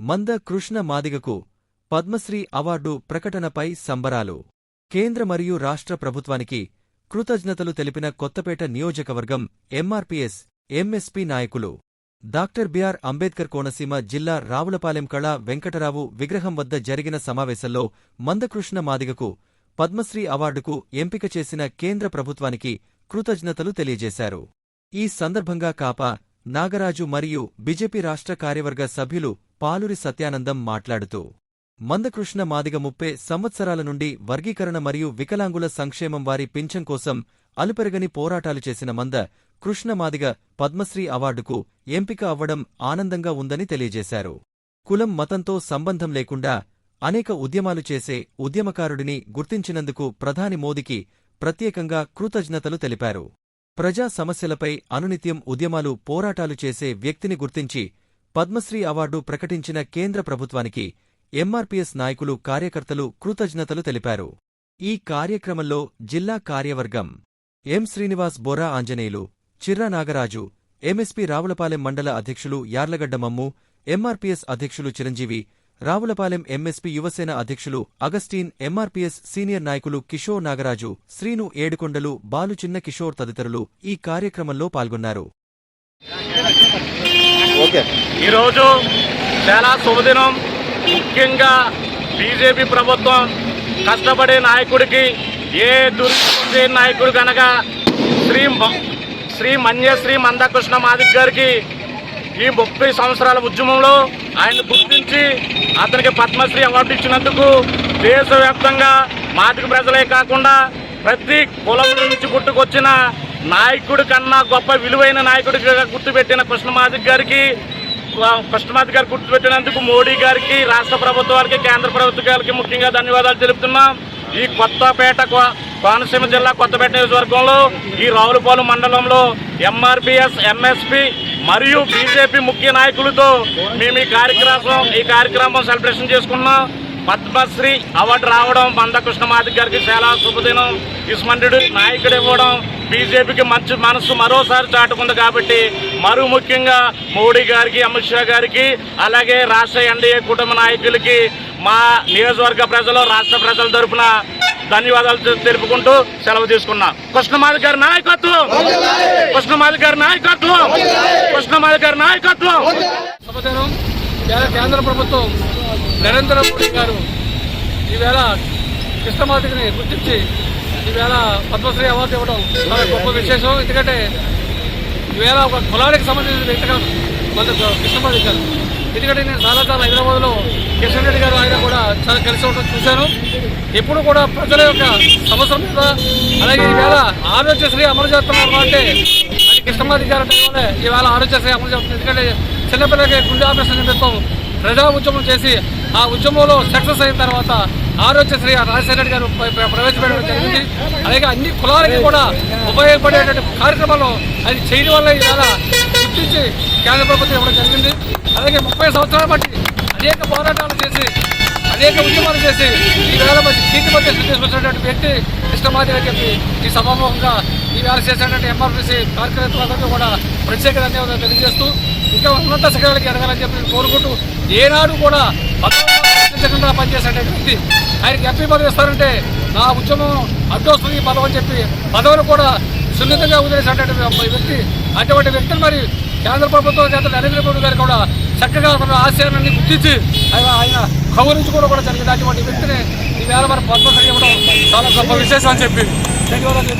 మంద కృష్ణ మాదిగకు పద్మశ్రీ అవార్డు ప్రకటనపై సంబరాలు. కేంద్ర మరియు రాష్ట్ర ప్రభుత్వానికి కృతజ్ఞతలు తెలిపిన కొత్తపేట నియోజకవర్గం ఎంఆర్పీఎస్ ఎంఎస్పీ నాయకులు. డాక్టర్ బిఆర్ అంబేద్కర్ కోనసీమ జిల్లా రావులపాలెం కళా వెంకటరావు విగ్రహం వద్ద జరిగిన సమావేశంలో మందకృష్ణ మాదిగకు పద్మశ్రీ అవార్డుకు ఎంపిక చేసిన కేంద్ర ప్రభుత్వానికి కృతజ్ఞతలు తెలియజేశారు. ఈ సందర్భంగా కాపా నాగరాజు మరియు బీజేపీ రాష్ట్ర కార్యవర్గ సభ్యులు పాలూరి సత్యానందం మాట్లాడుతూ మందకృష్ణ మాదిగ ముప్పై సంవత్సరాల నుండి వర్గీకరణ మరియు వికలాంగుల సంక్షేమం వారి పింఛం కోసం అలుపెరగని పోరాటాలు చేసిన మంద కృష్ణ మాదిగ పద్మశ్రీ అవార్డుకు ఎంపిక అవ్వడం ఆనందంగా ఉందని తెలియజేశారు. కులం మతంతో సంబంధం లేకుండా అనేక ఉద్యమాలు చేసే ఉద్యమకారుడిని గుర్తించినందుకు ప్రధాని మోదీకి ప్రత్యేకంగా కృతజ్ఞతలు తెలిపారు. ప్రజా సమస్యలపై అనునిత్యం ఉద్యమాలు పోరాటాలు చేసే వ్యక్తిని గుర్తించి పద్మశ్రీ అవార్డు ప్రకటించిన కేంద్ర ప్రభుత్వానికి ఎంఆర్పీఎస్ నాయకులు కార్యకర్తలు కృతజ్ఞతలు తెలిపారు. ఈ కార్యక్రమంలో జిల్లా కార్యవర్గం ఎం శ్రీనివాస్ బొరా ఆంజనేయులు చిర్రా నాగరాజు ఎంఎస్పీ రావులపాలెం మండల అధ్యక్షులు యార్లగడ్డ మమ్ము ఎంఆర్పీఎస్ అధ్యక్షులు చిరంజీవి రావులపాలెం ఎంఎస్పీ యువసేన అధ్యక్షులు అగస్టీన్ ఎంఆర్పీఎస్ సీనియర్ నాయకులు కిషోర్ నాగరాజు శ్రీను ఏడుకొండలు బాలు చిన్న కిషోర్ తదితరులు ఈ కార్యక్రమంలో పాల్గొన్నారు. ఈరోజు చాలా శుభదినం. ముఖ్యంగా బీజేపీ ప్రభుత్వం కష్టపడే నాయకుడికి ఏ దుర్దే నాయకుడు కనుక శ్రీ శ్రీ మన్యశ్రీ మందకృష్ణ మాదిక్ గారికి ఈ ముప్పై సంవత్సరాల ఉద్యమంలో ఆయన గుర్తించి అతనికి పద్మశ్రీ అవార్డు ఇచ్చినందుకు దేశవ్యాప్తంగా మాదిక ప్రజలే కాకుండా ప్రతి కులం నుంచి పుట్టుకొచ్చిన నాయకుడి కన్నా గొప్ప విలువైన నాయకుడిగా గుర్తుపెట్టిన కృష్ణమాదిక్ గారికి కృష్ణమాది గారు గుర్తుపెట్టినందుకు మోడీ గారికి రాష్ట్ర ప్రభుత్వాలకి కేంద్ర ప్రభుత్వాలకి ముఖ్యంగా ధన్యవాదాలు తెలుపుతున్నాం. ఈ కొత్తపేట కోనసీమ జిల్లా కొత్తపేట నియోజకవర్గంలో ఈ రావులపాలెం మండలంలో ఎంఆర్పిఎస్ ఎంఎస్పి మరియు బీజేపీ ముఖ్య నాయకులతో మేము ఈ కార్యక్రమం ఈ కార్యక్రమం సెలబ్రేషన్ చేసుకున్నాం. పద్మశ్రీ అవార్డు రావడం మందకృష్ణ మాదిక్ గారికి చాలా శుభదినం. ఇస్మంతుడు నాయకుడు ఇవ్వడం బీజేపీకి మంచి మనసు మరోసారి చాటుకుంది కాబట్టి మరో ముఖ్యంగా మోడీ గారికి అమిత్ షా గారికి అలాగే రాష్ట్ర ఎన్డీఏ కుటుంబ నాయకులకి మా నియోజకవర్గ ప్రజలు రాష్ట్ర ప్రజల తరపున ధన్యవాదాలు తెలుపుకుంటూ సెలవు తీసుకున్నా. కృష్ణమాది గారి నాయకత్వం! ప్రశ్న గారి నాయకత్వం. కృష్ణమాది నాయకత్వం. శుభదినం కేంద్ర ప్రభుత్వం నరేంద్ర మోడీ గారు ఈవేళ కృష్ణమాతిని గుర్తించి ఈవేళ పద్మశ్రీ అవార్డు ఇవ్వడం చాలా గొప్ప విశేషం. ఎందుకంటే ఈవేళ ఒక కులానికి సంబంధించిన వ్యక్తి కాదు మన కృష్ణమాతి గారు. ఎందుకంటే నేను చాలా చాలా హైదరాబాద్లో కిషన్ రెడ్డి గారు ఆయన కూడా చాలా కలిసి ఉండడం చూశాను. ఎప్పుడు కూడా ప్రజల యొక్క సమస్యల మీద అలాగే ఈవేళ ఆరోగ్యశ్రీ అమలు చేస్తున్నారు అంటే అది కృష్ణమాది గారి టైం ఈవేళ ఆరోగ్యశ్రీ అమలు చేస్తుంది ఎందుకంటే చిన్నపిల్లలకి గుండె ఆపరేషన్ నిమిత్తం ప్రజా ఉద్యమం చేసి ఆ ఉద్యమంలో సక్సెస్ అయిన తర్వాత ఆరోగ్యశ్రీ రాజశేఖర రెడ్డి గారు ప్రవేశపెట్టడం జరిగింది. అలాగే అన్ని కులాలకి కూడా ఉపయోగపడేటువంటి కార్యక్రమాలు అది చేయడం వల్ల ఇవాళ గుర్తించి కేంద్ర ప్రభుత్వం ఇవ్వడం జరిగింది. అలాగే ముప్పై సంవత్సరాల బట్టి అనేక పోరాటాలు చేసి అనేక ఉద్యమాలు చేసి ఈ వేళ మంచి కీర్తి మధ్య తీసుకొచ్చినటువంటి వ్యక్తి కృష్ణమాది అని చెప్పి ఈ సభాముఖంగా ఈ వేళ చేసినటువంటి ఎంఆర్పీసీ కార్యకర్తలందరికీ కూడా ప్రత్యేక ధన్యవాదాలు తెలియజేస్తూ ఇంకా ఉన్నత శిఖరాలకి ఎదగాలని చెప్పి నేను కోరుకుంటూ ఏనాడు కూడా పదవించకుండా పనిచేసేటువంటి వ్యక్తి ఆయనకి ఎంపీ పదవి ఇస్తారంటే నా ఉద్యమం అడ్డొస్తుంది ఈ పదవి అని చెప్పి పదవులు కూడా సున్నితంగా వదిలేసినటువంటి వ్యక్తి అటువంటి వ్యక్తులు మరి కేంద్ర ప్రభుత్వం చేత నరేంద్ర మోడీ గారు కూడా చక్కగా మన ఆశయాన్ని గుర్తించి ఆయన ఆయన కౌరించుకోవడం కూడా జరిగింది. అటువంటి వ్యక్తిని ఈ వేళ మరి పద్మశ్రీ ఇవ్వడం చాలా గొప్ప విశేషం అని చెప్పి ధన్యవాదాలు